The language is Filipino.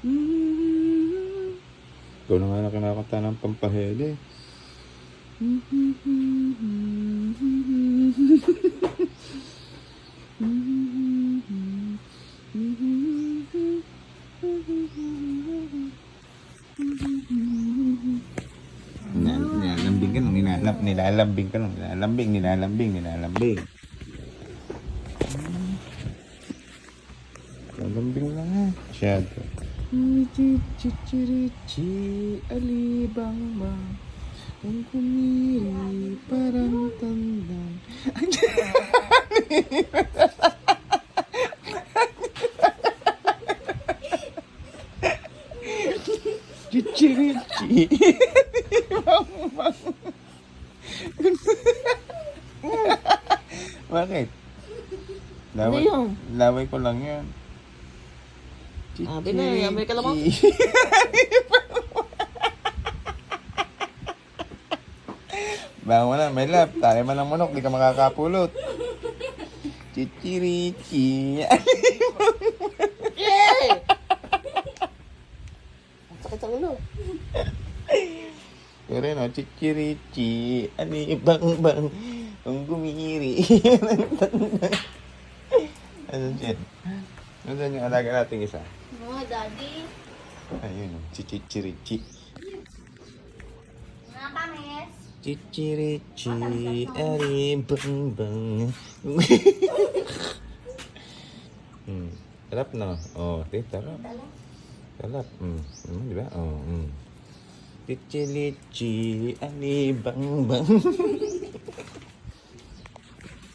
Ikaw na nga na kinakanta ng pampahele. Nil- Nilalambing ka nung nilalam, nilalambing ka nung nilalambing, nilalambing, nilalambing. Nilalambing lang ha. Masyado. Chichirichi, alibang bang Ang kumiri, parang tandang Chichirichi Bakit? Laway, laway ko lang yan. Ah, binay, may kalamang. Baka wala, may lap. Tayo man ng manok, di ka makakapulot. Chichirichi. Ang sakit sa ulo. Pero no, chichirichi. Ani bang bang. Ang gumiri. ano dyan? Ano dyan yung alaga nating isa? No, daddy. Ayun, oh, si chichirichi. Mga pamis. Chichirichi. Ani bang bang. hmm. Tarap no? Oh, di, tarap. Tarap. Hmm. Hmm, di ba? Oh, hmm. Chichirichi. Ani bang bang.